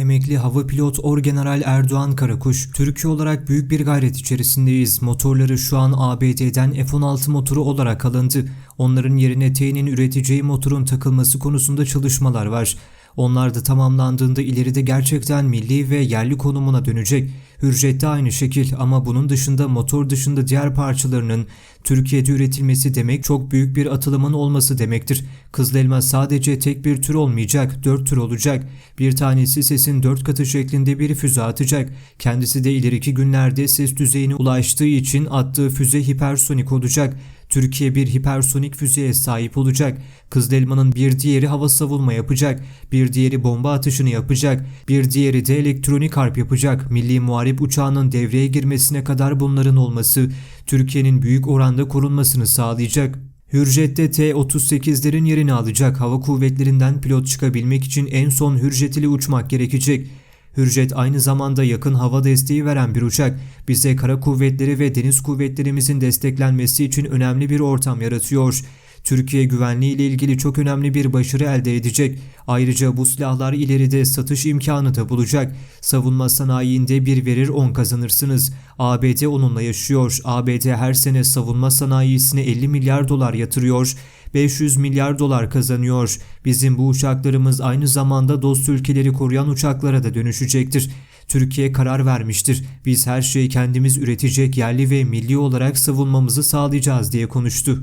Emekli hava pilot Orgeneral Erdoğan Karakuş, Türkiye olarak büyük bir gayret içerisindeyiz. Motorları şu an ABD'den F-16 motoru olarak alındı. Onların yerine T'nin üreteceği motorun takılması konusunda çalışmalar var. Onlar da tamamlandığında ileride gerçekten milli ve yerli konumuna dönecek. Hürjet de aynı şekil ama bunun dışında motor dışında diğer parçalarının Türkiye'de üretilmesi demek çok büyük bir atılımın olması demektir. Kızıl elma sadece tek bir tür olmayacak, dört tür olacak. Bir tanesi sesin dört katı şeklinde bir füze atacak. Kendisi de ileriki günlerde ses düzeyine ulaştığı için attığı füze hipersonik olacak. Türkiye bir hipersonik füzeye sahip olacak. Kızıl Elma'nın bir diğeri hava savunma yapacak. Bir diğeri bomba atışını yapacak. Bir diğeri de elektronik harp yapacak. Milli Muharip uçağının devreye girmesine kadar bunların olması Türkiye'nin büyük oranda korunmasını sağlayacak. Hürjet'te T-38'lerin yerini alacak. Hava kuvvetlerinden pilot çıkabilmek için en son Hürjet ile uçmak gerekecek. Hürjet aynı zamanda yakın hava desteği veren bir uçak. Bize kara kuvvetleri ve deniz kuvvetlerimizin desteklenmesi için önemli bir ortam yaratıyor. Türkiye güvenliği ile ilgili çok önemli bir başarı elde edecek. Ayrıca bu silahlar ileride satış imkanı da bulacak. Savunma sanayiinde bir verir 10 kazanırsınız. ABD onunla yaşıyor. ABD her sene savunma sanayisine 50 milyar dolar yatırıyor. 500 milyar dolar kazanıyor. Bizim bu uçaklarımız aynı zamanda dost ülkeleri koruyan uçaklara da dönüşecektir. Türkiye karar vermiştir. Biz her şeyi kendimiz üretecek yerli ve milli olarak savunmamızı sağlayacağız diye konuştu.